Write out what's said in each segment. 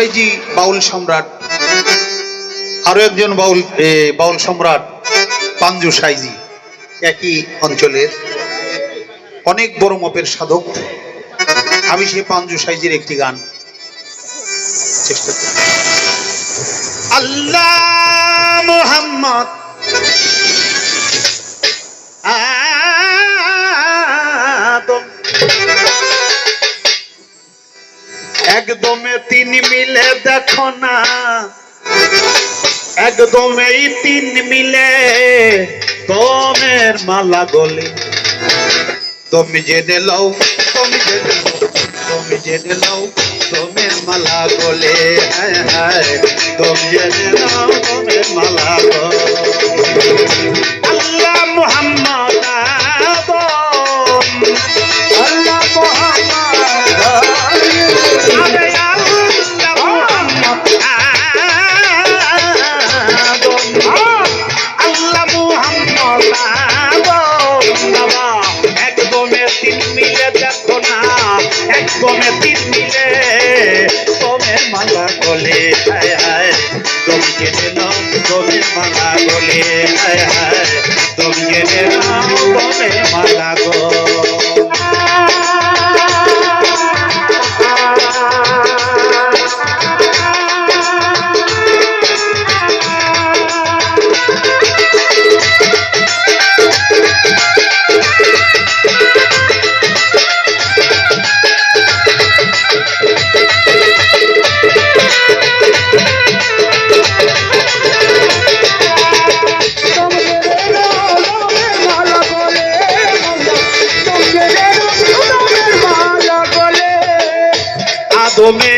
সাইজি বাউল সম্রাট, আরও একজন বাউল বাউল সম্রাট, পাঞ্জু সাইজি একই অঞ্চলের অনেক বড় মপের সাধক। আমি সেই পাঞ্জু সাইজির একটি গান চেষ্টা করি। আল্লাহ মোহাম্মদ তিন মিলে দেখো না। একদমই তিন মিলে তোমের মালা গলে। তুমি জেনে লও তুমি জেনে তুমি জেনে লও তোমের মালা গলে। হায় হায়, তুমি জেনে লও তোমের মালা গলে। আল্লাহ মুহাম্মদ গলে হায় হায়, তুমি জেনে নাও তোমের মালা বলে, হায় হায়, তুমি জেনে নাও তোমের মালা গো আদমে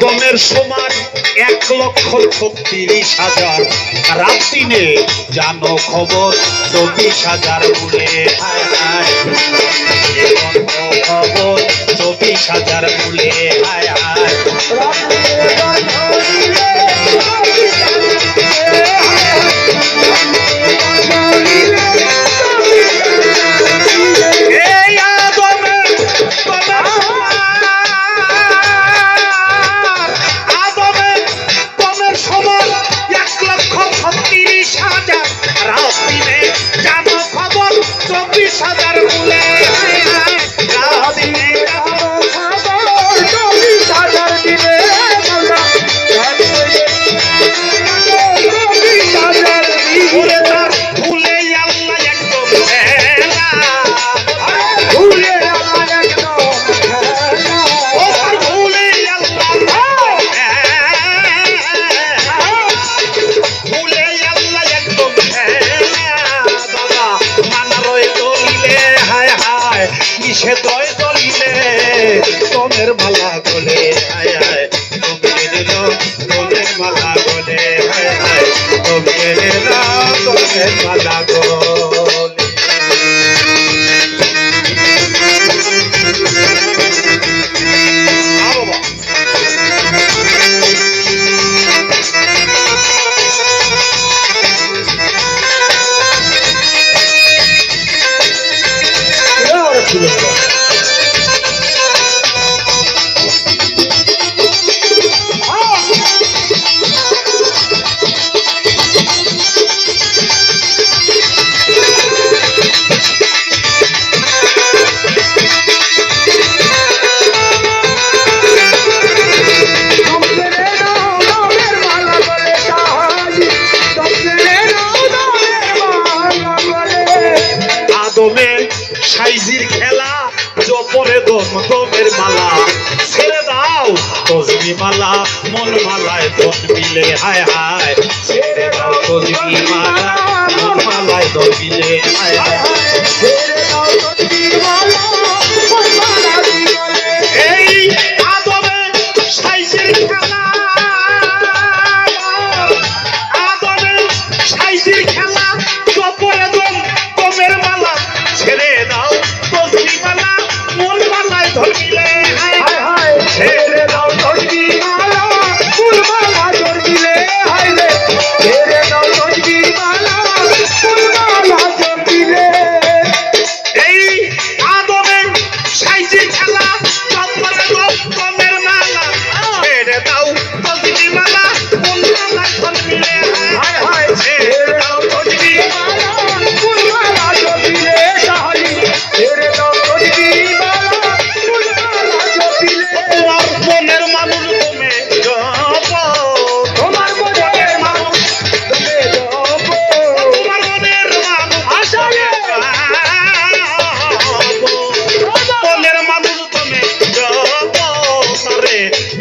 দমের সমান এক লক্ষ ছত্রিশ হাজার। রাত জানো খবর, চব্বিশ হাজার হায় খবর, চব্বিশ হাজার বলে। Значит, ছিল মন মালায় দোষ মিলে হায় হায়। ছেড়ে দাও তো মালা। মালায় দোষ মিলে হায় হায়।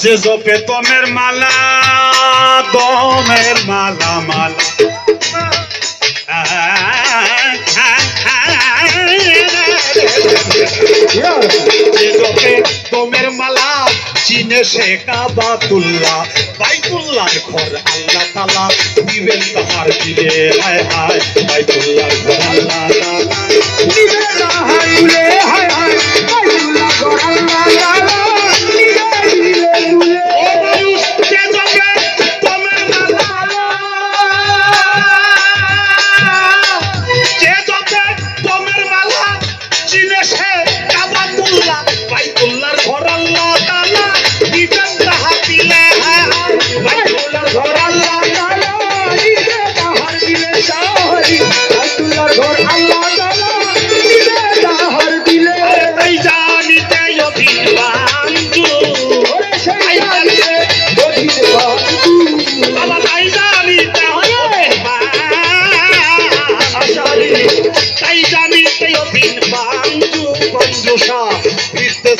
যে জপে তোমের মালা তোমের মালা মালা। তোমের মালা, চিনে সে কাবাতুল্লাহ। বাইতুল্লাহর ঘর আল্লাহ তালা দিবেন তাহার দিলে। হায় হায়, বাইতুল্লাহর ঘর আল্লাহ তালা ও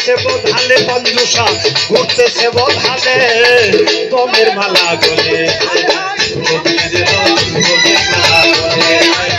ফিরতেছে বোধালে বন্ধুষা ঘুরতেছে বোধালে গমের মালা গলে। গমের মালা গলে